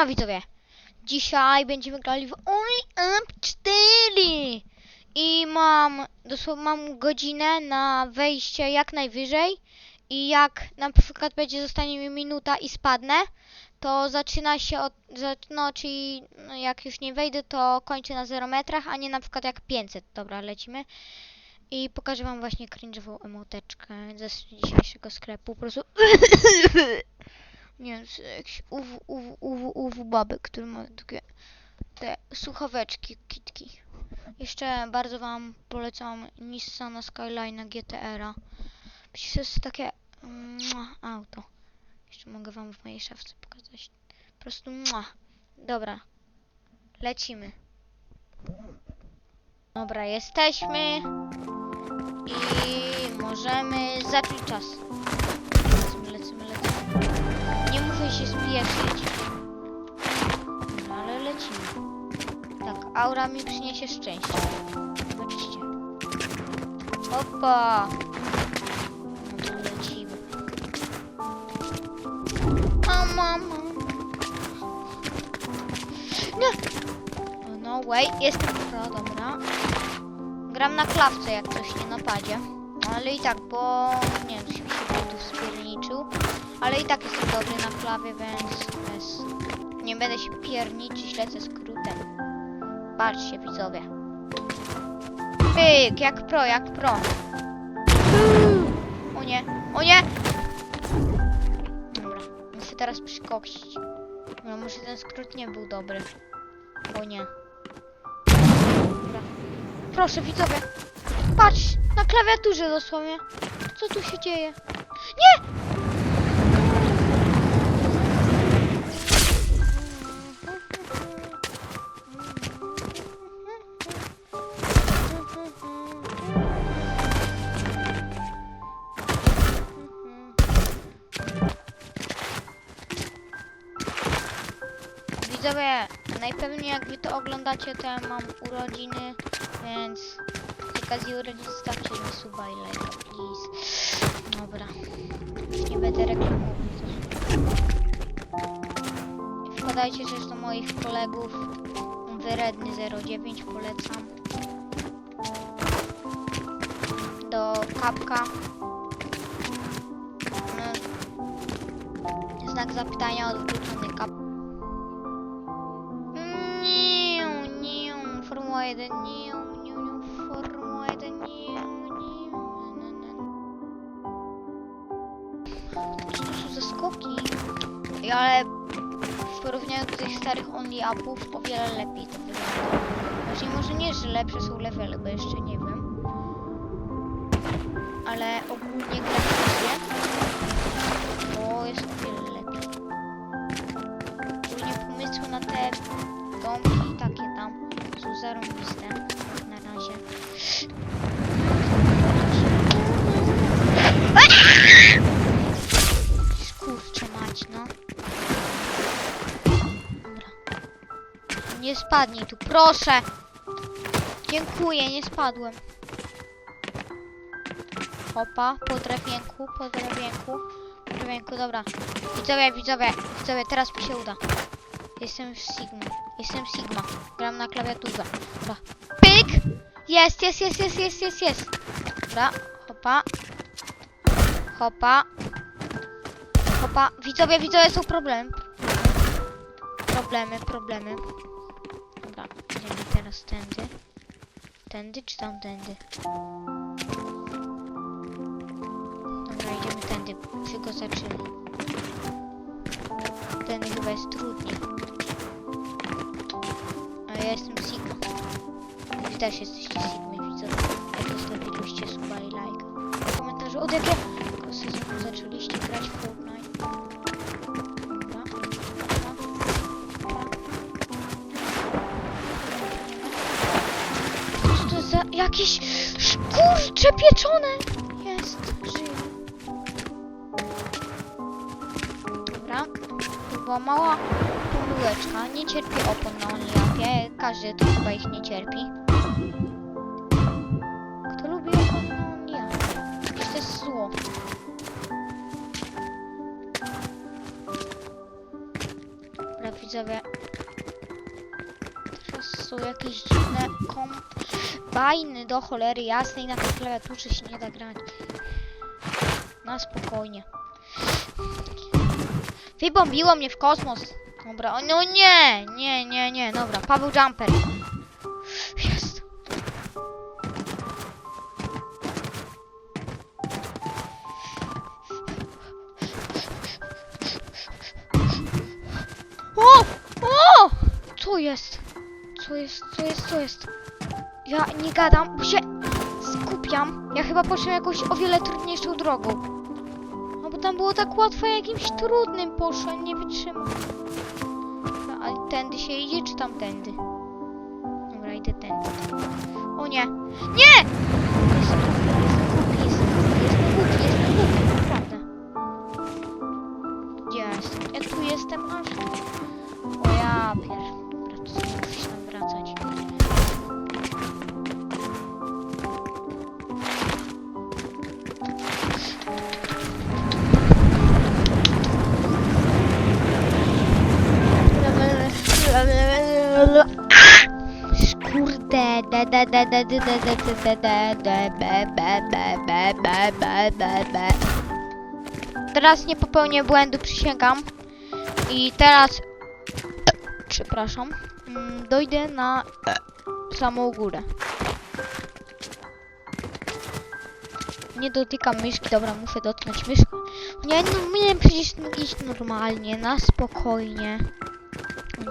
Siema widzowie! Dzisiaj będziemy grali w Only Up 4 i mam dosłownie mam godzinę na wejście jak najwyżej i jak na przykład będzie zostanie mi minuta i spadnę, to zaczyna się od, no czyli no, jak już nie wejdę, to kończę na 0 metrach, a nie na przykład jak 500. Dobra, lecimy. I pokażę wam właśnie cringe'ową emoteczkę ze dzisiejszego sklepu. Po prostu nie wiem, jakiś uwu, uwu, uwu, uwu baby, który ma takie te słuchaweczki, kitki. Jeszcze bardzo wam polecam Nissana Skyline GTR-a. Przecież to jest takie mua, auto. Jeszcze mogę wam w mojej szafce pokazać. Po prostu mua. Dobra. Lecimy. Dobra, jesteśmy. I możemy zacząć czas. Się spieszyć. No ale lecimy. Tak, aura mi przyniesie szczęście. Zobaczcie. Opa! No to lecimy. Mama. Oh, No way, jestem pro, dobra. Gram na klawce jak coś nie napadzie. Ale i tak, bo nie wiem, się butów spierniczył. Ale i tak jestem dobry na klawie, więc bez... nie będę się pierniczyć, lecę skrótem. Patrzcie widzowie. Pyk, jak pro, jak pro. O nie, o nie! Dobra, muszę teraz przykoksić. No może ten skrót nie był dobry. O nie. Dobra. Proszę widzowie. Patrz, na klawiaturze dosłownie. Co tu się dzieje? Nie! Widzowie, najpewniej jak wy to oglądacie, to ja mam urodziny, więc z okazji urodzin stawcie mi suba i please. Dobra, nie będę reklamował. Wpadajcie też do moich kolegów, Wyredny 09 polecam. Do Kapka. No, Znak zapytania odwrócony kap. Porównaniu tych starych only upów o wiele lepiej to wygląda. Właśnie może nie, że lepsze są levely, bo jeszcze nie wiem. Ale ogólnie graficznie spadnij tu, proszę! Dziękuję, nie spadłem. Hopa, po drewienku, po drewienku, po drewienku, dobra. Widzowie, widzowie, widzowie, teraz mi się uda. Jestem w Sigma. Jestem Sigma. Gram na klawiaturze. Dobra. Pyk! Jest, jest, jest, jest, jest, jest, jest. Dobra. Hopa. Hopa. Hopa. Widzowie, widzowie, są problemy. Problemy, problemy. Idziemy teraz tędy. Tędy czy tamtędy? Dobra, idziemy tędy. Zaczynamy. Ten chyba jest trudniej. A ja jestem Sigma. Wy też jesteście Sigmy, widzę. Jak zostawiliście suba i lajka. W komentarzu jakieś szkurcze pieczone? Jest, żyje. Dobra. To była mała pomyłeczka. Nie cierpię opon na OnlyUpie. Każdy to chyba ich nie cierpi. Kto lubi opon na? Przecież to jest zło. Dobra, widzowie. Są jakieś dziwne kombajny do cholery jasnej. Na tej klawiaturze się nie da grać. Na spokojnie. Wybombiło mnie w kosmos. Dobra, o no nie, nie, nie, nie, dobra, Paweł Jumper. Jest. O! O! Co jest? Jest? Co jest? Co jest? Ja nie gadam, bo się skupiam. Ja chyba poszłem jakąś o wiele trudniejszą drogą. No bo tam było tak łatwo, jakimś trudnym poszłem, nie wytrzymam. No, ale tędy się idzie, czy tamtędy? Dobra, idę tędy. O nie! Nie! Jestem głupi, jestem głupi, jestem głupi, jestem głupi, naprawdę. Gdzie ja jestem? Tu jestem aż. O ja pier... Kurde, de de de de de de de de de de de be be be be be be be be Teraz nie popełnię błędu, przysięgam. I teraz, przepraszam, mm, dojdę na samą górę. Nie dotykam myszki, dobra, muszę dotknąć myszkę. Nie, no, miałem przecież iść normalnie, na spokojnie.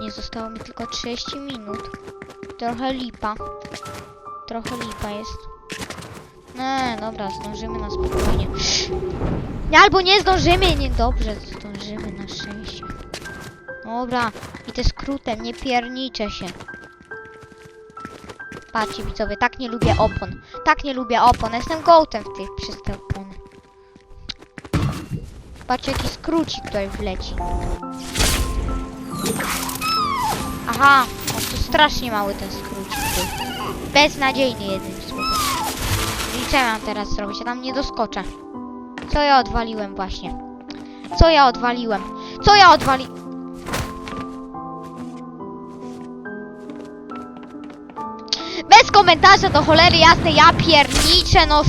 Nie zostało mi tylko 30 minut. Trochę lipa. Trochę lipa jest. Nie, dobra, zdążymy na spokojnie. Nie, albo nie zdążymy, nie dobrze, zdążymy na szczęście. Dobra, idę skrótem, nie pierniczę się. Patrzcie widzowie, tak nie lubię opon. Tak nie lubię opon, jestem gołtem w tych przez te opony. Patrzcie jaki skrócik tutaj wleci. Aha, strasznie mały ten był. Beznadziejny jednym słowem. I co ja mam teraz zrobić? Ja tam nie doskoczę. Co ja odwaliłem właśnie? Co ja odwaliłem? Co ja odwali... Bez komentarza do cholery jasnej, ja pierniczę, no...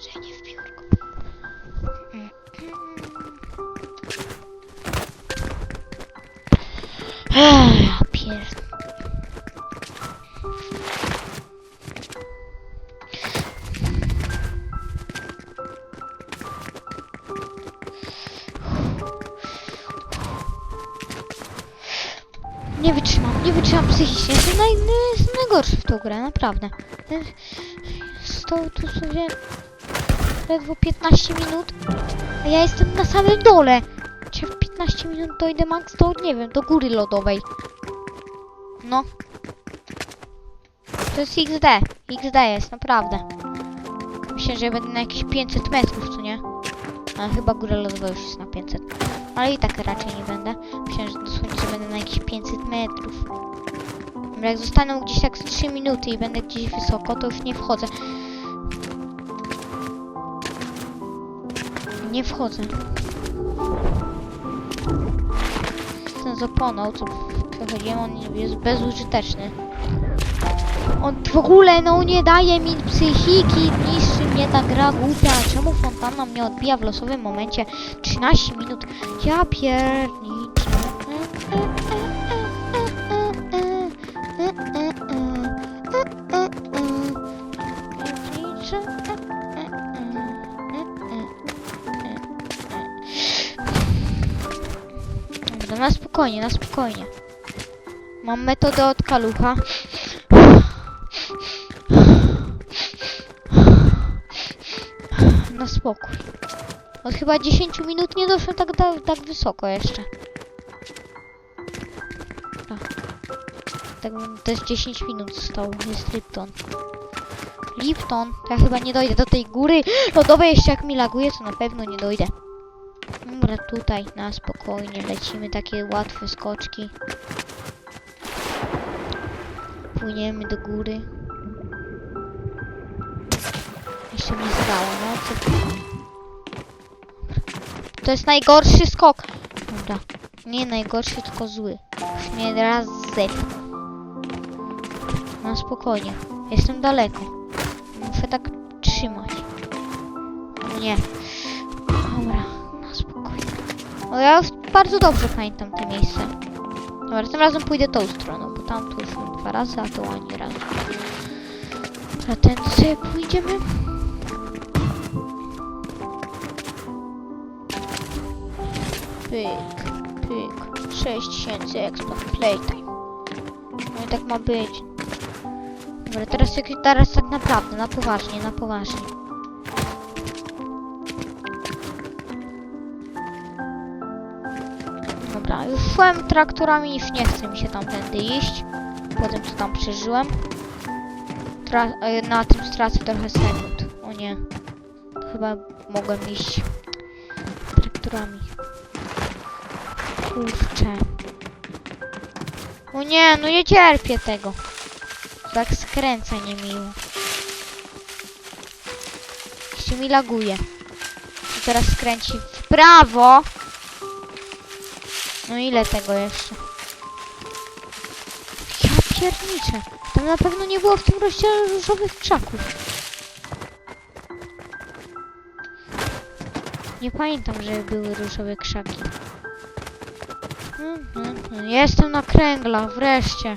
Że nie w biurku. Nie wytrzymam, nie wytrzymam psychicznie. Jestem, naj, najgorszy w tą grę, naprawdę. Stał tu sobie ledwo 15 minut, a ja jestem na samym dole. Czy w 15 minut dojdę max do, nie wiem, do góry lodowej. No. To jest XD. XD jest, naprawdę. Myślę, że będę na jakieś 500 metrów, co nie? Ale chyba góra lodowa już jest na 500. Ale i tak raczej nie będę. Myślałem, że dosłownie że będę na jakieś 500 metrów. Jak zostanę gdzieś tak z 3 minuty i będę gdzieś wysoko, to już nie wchodzę. Nie wchodzę. Ten z oponą, co przechodziłem, on jest bezużyteczny. On w ogóle, no nie daje mi psychiki, niszczy mnie ta gra głupia. Czemu fontanna mnie odbija w losowym momencie 13 minut? Ja pierniczę. Spokojnie, na spokojnie. Mam metodę od kalucha. Na spokój. Od chyba 10 minut nie doszłem tak, tak, tak wysoko jeszcze. Tak, to jest 10 minut zostało. Jest Lipton. Lipton? To ja chyba nie dojdę do tej góry. No dobra, jeszcze jak mi laguje, to na pewno nie dojdę. Dobra, tutaj na spokojnie lecimy. Takie łatwe skoczki. Płyniemy do góry. Jeszcze mi zdało, no co To jest najgorszy skok. Dobra. Nie najgorszy, tylko zły. Już mnie raz zepnął. No spokojnie. Jestem daleko. Muszę tak trzymać. Nie. Dobra, na spokojnie. O, ja bardzo dobrze pamiętam te miejsce. Dobra, tym razem pójdę tą stroną, bo tam tu już dwa razy, a to ani razu. A ten sobie pójdziemy. Pyk, pyk. 6000 expo playtime. No i tak ma być. Dobra, teraz, teraz tak naprawdę, na poważnie, na poważnie. Już szłem traktorami, już nie chce mi się tamtędy iść. Po tym, co tam przeżyłem. Tra e, na tym stracę trochę sekund. O nie. Chyba mogłem iść traktorami. Kurczę. O nie, no nie cierpię tego. Tak skręca niemiło. Jeszcze mi laguje. I teraz skręci w prawo. No ile tego jeszcze? Ja pierniczę. Tam na pewno nie było w tym rozdziale różowych krzaków. Nie pamiętam, że były różowe krzaki. Mm. Jestem na kręgla, wreszcie.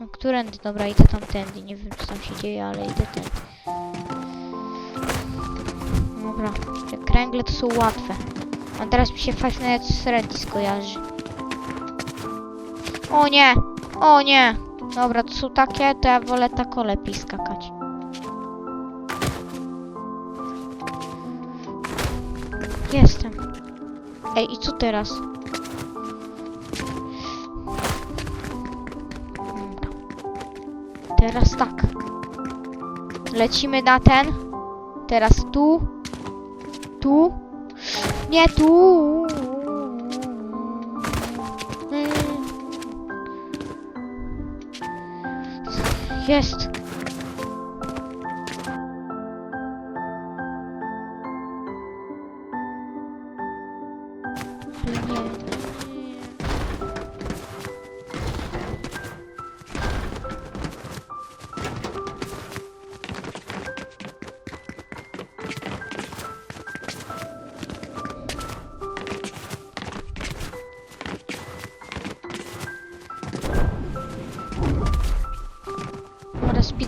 No, którędy? Dobra, idę tamtędy. Nie wiem, co tam się dzieje, ale idę ten. Dobra, te kręgle to są łatwe. A teraz mi się Five Nights at Freddy skojarzy. O nie! O nie! Dobra, to są takie, to ja wolę tak lepiej skakać. Jestem. Ej, i co teraz? Dobra. Teraz tak. Lecimy na ten. Teraz tu. Tu. Nie tu. Jest.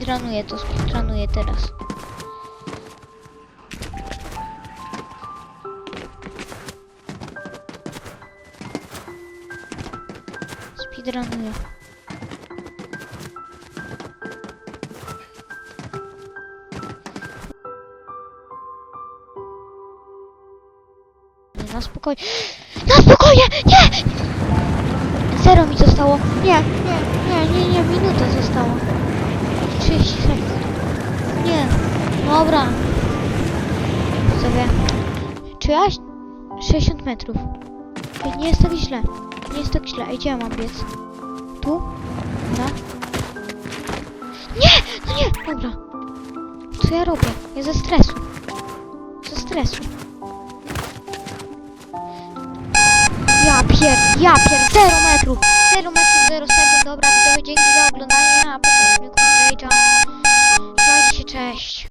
Speedrunuję to, speedrunuję teraz. Speedrunuję. Na spokojnie. Na spokojnie! Nie! Zero mi zostało. Nie, nie, nie, nie, nie, minuta została. 30 sekund. Nie. Dobra. Sobie. Czy ja? 60 metrów. Ej, nie jest tak źle. Nie jest tak źle. Ej, gdzie ja mam biec? Tu? Dobra. Nie! No nie! Dobra. Co ja robię? Ja ze stresu. Ze stresu. Ja pier... Ja pier... Zero metrów! Zero metrów Dobra, to dzięki za oglądanie, a po filmiku cześć. Trzymajcie się, cześć.